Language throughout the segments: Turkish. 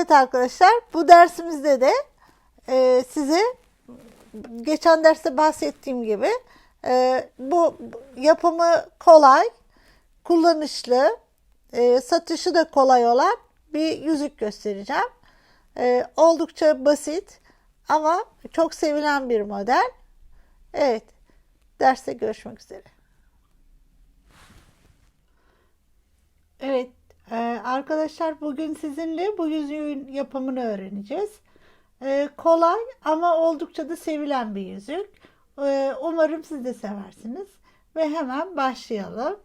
Evet arkadaşlar bu dersimizde de e, size geçen derste bahsettiğim gibi e, bu yapımı kolay, kullanışlı, e, satışı da kolay olan bir yüzük göstereceğim. E, oldukça basit ama çok sevilen bir model. Evet, derste görüşmek üzere. Evet e, arkadaşlar bugün sizinle bu yüzüğün yapımını öğreneceğiz. E, kolay ama oldukça da sevilen bir yüzük. E, umarım siz de seversiniz. Ve hemen başlayalım.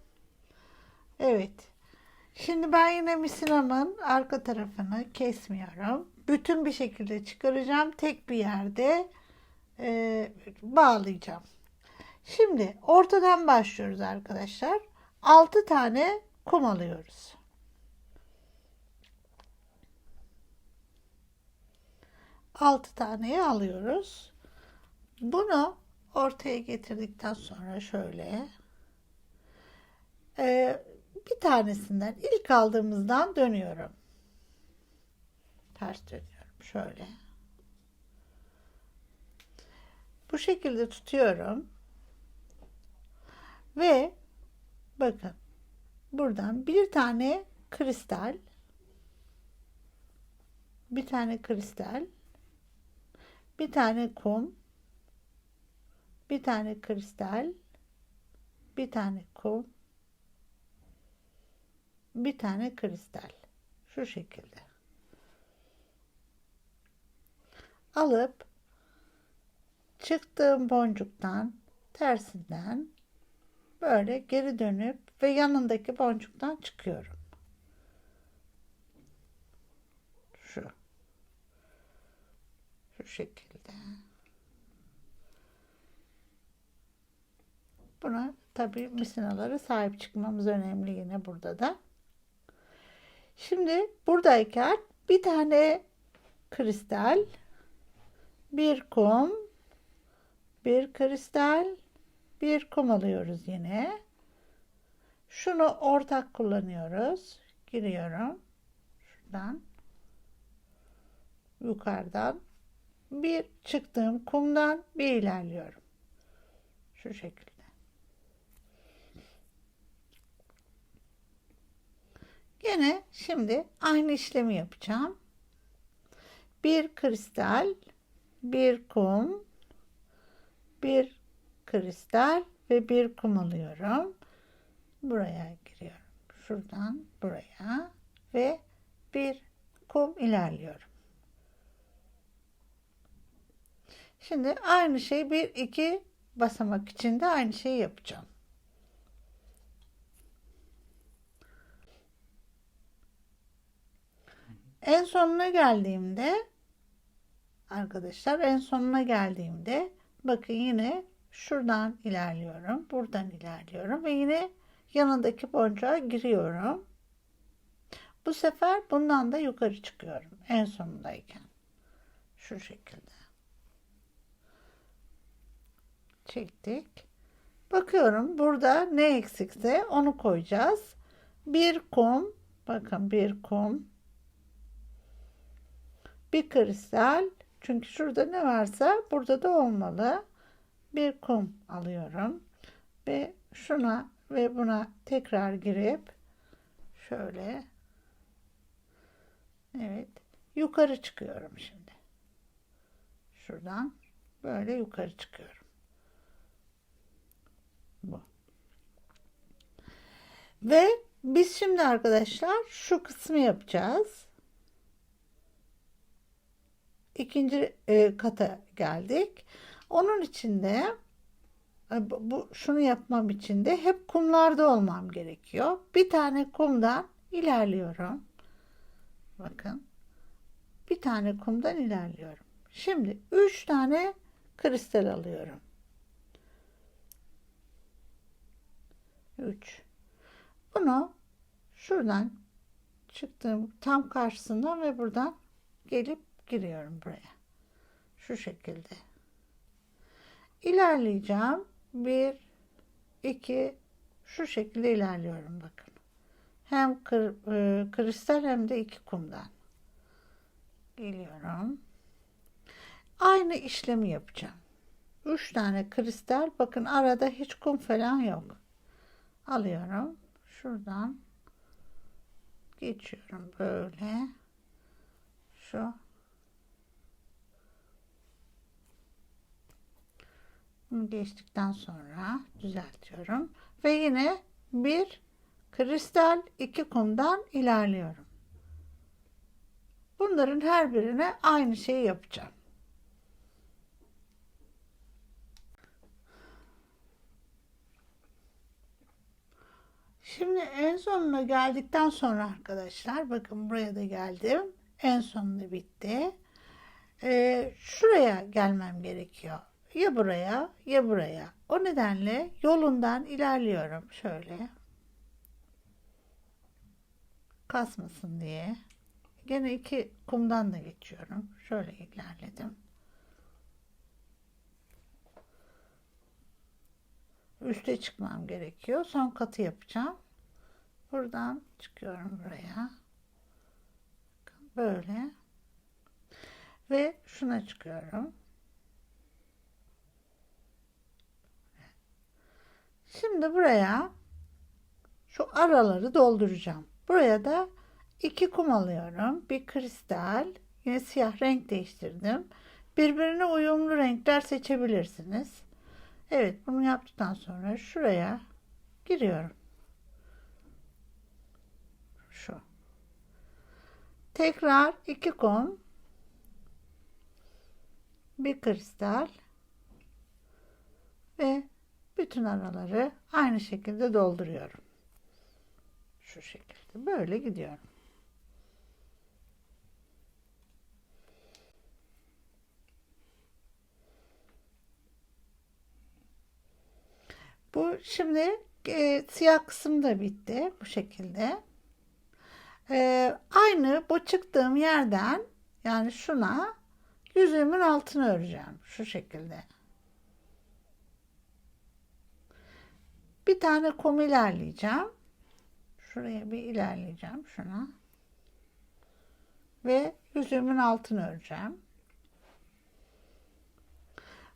Evet. Şimdi ben yine misinamın arka tarafını kesmiyorum. Bütün bir şekilde çıkaracağım. Tek bir yerde e, bağlayacağım. Şimdi ortadan başlıyoruz arkadaşlar. 6 tane kum alıyoruz. Altı taneyi alıyoruz. Bunu ortaya getirdikten sonra şöyle e, bir tanesinden ilk aldığımızdan dönüyorum. Ters dönüyorum. Şöyle. Bu şekilde tutuyorum. Ve bakın buradan bir tane kristal bir tane kristal bir tane kum bir tane kristal bir tane kum bir tane kristal şu şekilde alıp çıktığım boncuktan tersinden böyle geri dönüp ve yanındaki boncuktan çıkıyorum. Şu. Şu şekilde. Buna tabii misinaları sahip çıkmamız önemli yine burada da. Şimdi buradayken bir tane kristal, bir kum, bir kristal, bir kum alıyoruz yine. Şunu ortak kullanıyoruz. Giriyorum. Şuradan. Yukarıdan. Bir çıktığım kumdan bir ilerliyorum. Şu şekilde. Gene şimdi aynı işlemi yapacağım. Bir kristal, bir kum, bir kristal ve bir kum alıyorum. Buraya giriyorum. Şuradan buraya ve bir kum ilerliyorum. Şimdi aynı şey bir iki basamak içinde aynı şeyi yapacağım. En sonuna geldiğimde arkadaşlar en sonuna geldiğimde bakın yine şuradan ilerliyorum. Buradan ilerliyorum ve yine yanındaki boncuğa giriyorum. Bu sefer bundan da yukarı çıkıyorum en sonundayken. Şu şekilde. Çektik. Bakıyorum burada ne eksikse onu koyacağız. Bir kum, bakın bir kum, bir kristal, çünkü şurada ne varsa burada da olmalı. Bir kum alıyorum ve şuna ve buna tekrar girip şöyle evet yukarı çıkıyorum şimdi. Şuradan böyle yukarı çıkıyorum. Bu. Ve biz şimdi arkadaşlar şu kısmı yapacağız. İkinci e, kata geldik. Onun içinde e, bu şunu yapmam için de hep kumlarda olmam gerekiyor. Bir tane kumdan ilerliyorum. Bakın. Bir tane kumdan ilerliyorum. Şimdi üç tane kristal alıyorum. Üç. Bunu şuradan çıktığım tam karşısından ve buradan gelip giriyorum buraya. Şu şekilde. İlerleyeceğim. Bir, iki, şu şekilde ilerliyorum bakın. Hem kır, e, kristal hem de iki kumdan. Geliyorum. Aynı işlemi yapacağım. 3 tane kristal. Bakın arada hiç kum falan yok. Alıyorum. Şuradan geçiyorum böyle. Şu. Geçtikten sonra düzeltiyorum. Ve yine bir kristal iki kumdan ilerliyorum. Bunların her birine aynı şeyi yapacağım. Şimdi en sonuna geldikten sonra arkadaşlar bakın buraya da geldim. En sonunda bitti. Ee, şuraya gelmem gerekiyor. Ya buraya ya buraya. O nedenle yolundan ilerliyorum şöyle. Kasmasın diye. Gene iki kumdan da geçiyorum. Şöyle ilerledim. Üste çıkmam gerekiyor. Son katı yapacağım. Buradan çıkıyorum buraya. Böyle. Ve şuna çıkıyorum. Şimdi buraya şu araları dolduracağım. Buraya da iki kum alıyorum. Bir kristal. Yine siyah renk değiştirdim. Birbirine uyumlu renkler seçebilirsiniz. Evet bunu yaptıktan sonra şuraya giriyorum. Şu. Tekrar iki kum. Bir kristal. Ve bütün araları aynı şekilde dolduruyorum. Şu şekilde. Böyle gidiyorum. Bu şimdi e, siyah kısım da bitti bu şekilde. E, aynı bu çıktığım yerden yani şuna yüzüğümün altını öreceğim şu şekilde. Bir tane kum ilerleyeceğim. Şuraya bir ilerleyeceğim şuna. Ve yüzüğümün altını öreceğim.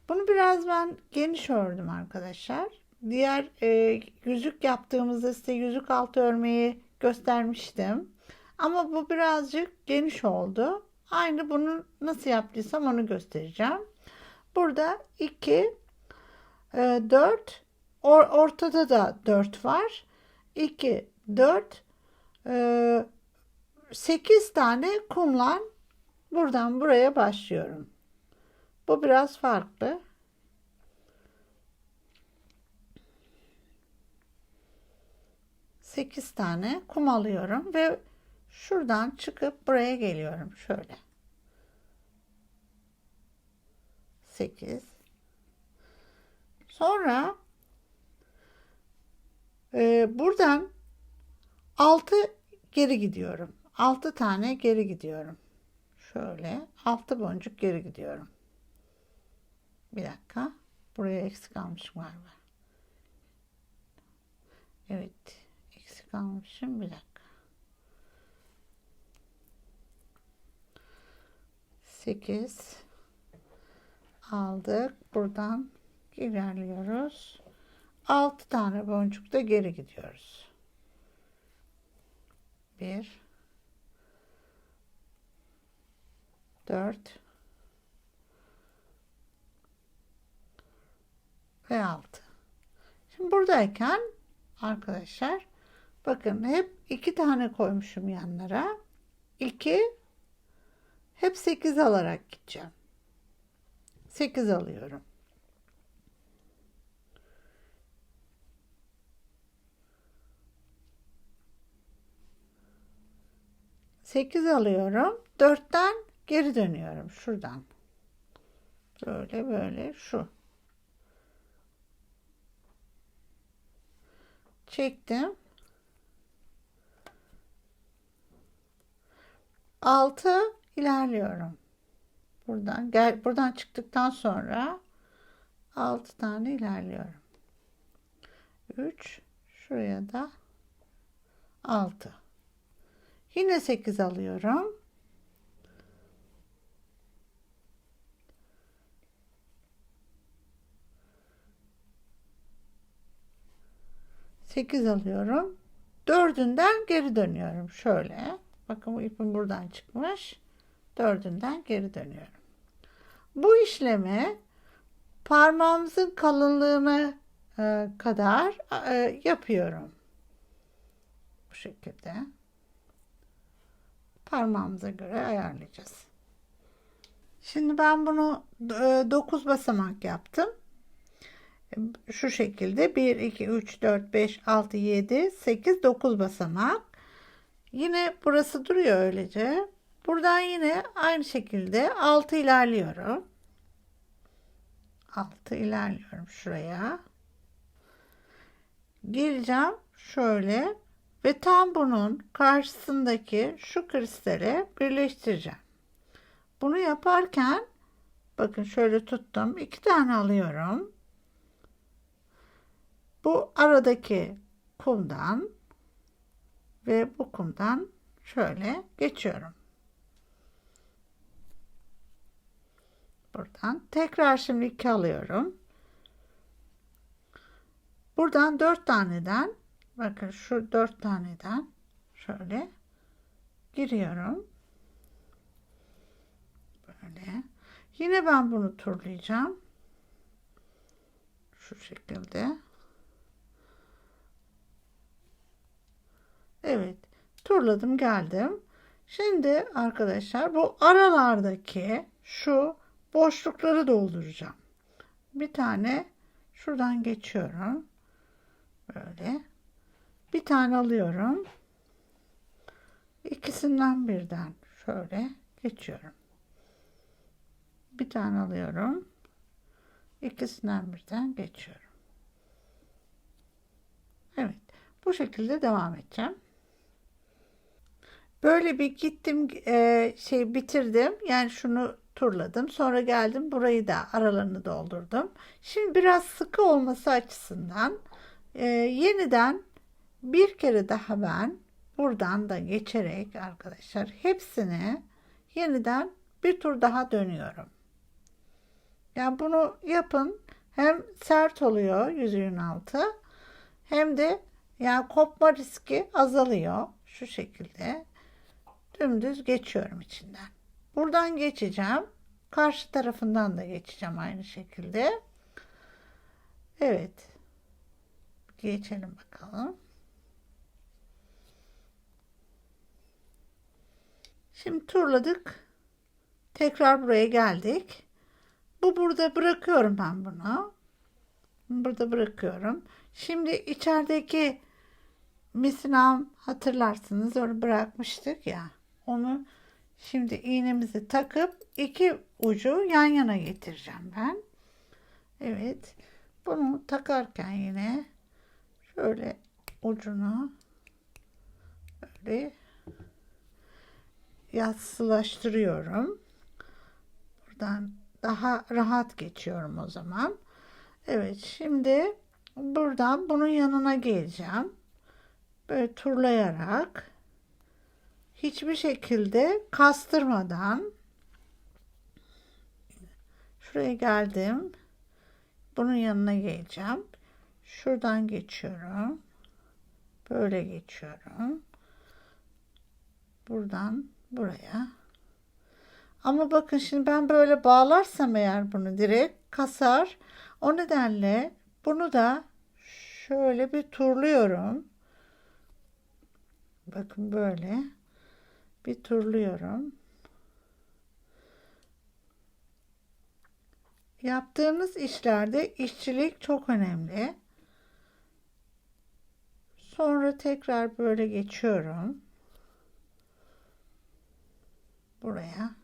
Bunu biraz ben geniş ördüm arkadaşlar diğer e, yüzük yaptığımızda size yüzük altı örmeyi göstermiştim. Ama bu birazcık geniş oldu. Aynı bunu nasıl yaptıysam onu göstereceğim. Burada 2, 4, e, or, ortada da 4 var. 2, 4, 8 tane kumla buradan buraya başlıyorum. Bu biraz farklı. 8 tane kum alıyorum ve şuradan çıkıp buraya geliyorum. Şöyle. 8 sonra e, buradan 6 geri gidiyorum. 6 tane geri gidiyorum. Şöyle 6 boncuk geri gidiyorum. Bir dakika. Buraya eksik almışım galiba. Evet kalmışım. Bir dakika. 8 aldık. Buradan ilerliyoruz. 6 tane boncuk da geri gidiyoruz. 1 4 ve 6. Şimdi buradayken arkadaşlar Bakın hep iki tane koymuşum yanlara. 2 hep 8 alarak gideceğim. 8 alıyorum. Sekiz alıyorum. Dörtten geri dönüyorum. Şuradan. Böyle böyle şu. Çektim. 6 ilerliyorum. Buradan gel buradan çıktıktan sonra 6 tane ilerliyorum. 3 şuraya da 6. Yine 8 alıyorum. Sekiz alıyorum. Dördünden geri dönüyorum. Şöyle. Bakın bu ipim buradan çıkmış. Dördünden geri dönüyorum. Bu işlemi parmağımızın kalınlığına e, kadar e, yapıyorum. Bu şekilde. Parmağımıza göre ayarlayacağız. Şimdi ben bunu 9 basamak yaptım. Şu şekilde 1, 2, 3, 4, 5, 6, 7, 8, 9 basamak. Yine burası duruyor öylece. Buradan yine aynı şekilde 6 ilerliyorum. 6 ilerliyorum şuraya. Geleceğim şöyle ve tam bunun karşısındaki şu kristale birleştireceğim. Bunu yaparken bakın şöyle tuttum. iki tane alıyorum. Bu aradaki kumdan ve bu kumdan şöyle geçiyorum. Buradan tekrar şimdi iki alıyorum. Buradan dört taneden bakın şu dört taneden şöyle giriyorum. Böyle. Yine ben bunu turlayacağım. Şu şekilde. Evet. Turladım geldim. Şimdi arkadaşlar bu aralardaki şu boşlukları dolduracağım. Bir tane şuradan geçiyorum. Böyle. Bir tane alıyorum. İkisinden birden şöyle geçiyorum. Bir tane alıyorum. İkisinden birden geçiyorum. Evet. Bu şekilde devam edeceğim. Böyle bir gittim e, şey bitirdim. Yani şunu turladım. Sonra geldim burayı da aralarını doldurdum. Şimdi biraz sıkı olması açısından e, yeniden bir kere daha ben buradan da geçerek arkadaşlar hepsini yeniden bir tur daha dönüyorum. Yani bunu yapın. Hem sert oluyor yüzüğün altı hem de yani kopma riski azalıyor. Şu şekilde dümdüz geçiyorum içinden. Buradan geçeceğim. Karşı tarafından da geçeceğim aynı şekilde. Evet. Geçelim bakalım. Şimdi turladık. Tekrar buraya geldik. Bu burada bırakıyorum ben bunu. Burada bırakıyorum. Şimdi içerideki misinam hatırlarsınız onu bırakmıştık ya. Onu şimdi iğnemizi takıp iki ucu yan yana getireceğim ben. Evet. Bunu takarken yine şöyle ucunu böyle yassılaştırıyorum. Buradan daha rahat geçiyorum o zaman. Evet şimdi buradan bunun yanına geleceğim. Böyle turlayarak hiçbir şekilde kastırmadan şuraya geldim. Bunun yanına geleceğim. Şuradan geçiyorum. Böyle geçiyorum. Buradan buraya. Ama bakın şimdi ben böyle bağlarsam eğer bunu direkt kasar. O nedenle bunu da şöyle bir turluyorum. Bakın böyle bir turluyorum. Yaptığımız işlerde işçilik çok önemli. Sonra tekrar böyle geçiyorum. Buraya.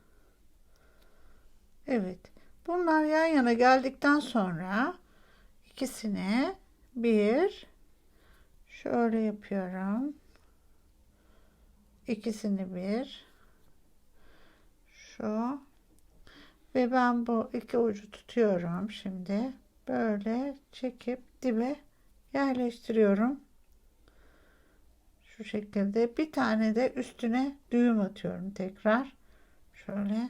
Evet. Bunlar yan yana geldikten sonra ikisini bir şöyle yapıyorum. İkisini bir. Şu. Ve ben bu iki ucu tutuyorum şimdi. Böyle çekip dibe yerleştiriyorum. Şu şekilde. Bir tane de üstüne düğüm atıyorum tekrar. Şöyle.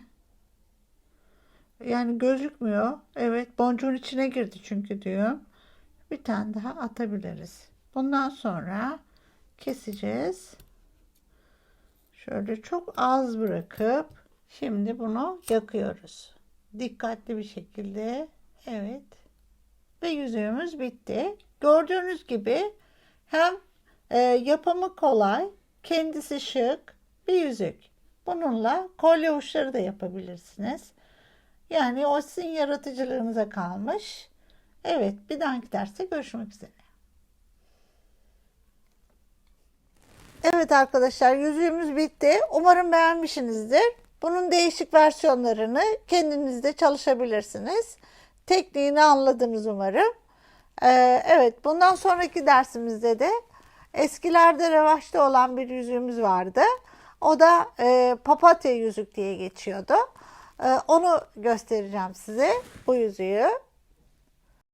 Yani gözükmüyor. Evet boncuğun içine girdi çünkü diyor bir tane daha atabiliriz. Bundan sonra keseceğiz. Şöyle çok az bırakıp şimdi bunu yakıyoruz. Dikkatli bir şekilde. Evet. Ve yüzüğümüz bitti. Gördüğünüz gibi hem e, yapımı kolay, kendisi şık bir yüzük. Bununla kolye uçları da yapabilirsiniz. Yani o sizin yaratıcılığınıza kalmış. Evet, bir dahaki derste görüşmek üzere. Evet arkadaşlar yüzüğümüz bitti. Umarım beğenmişsinizdir. Bunun değişik versiyonlarını kendinizde çalışabilirsiniz. Tekniğini anladınız umarım. Ee, evet bundan sonraki dersimizde de eskilerde revaçta olan bir yüzüğümüz vardı. O da e, papatya yüzük diye geçiyordu. Ee, onu göstereceğim size bu yüzüğü.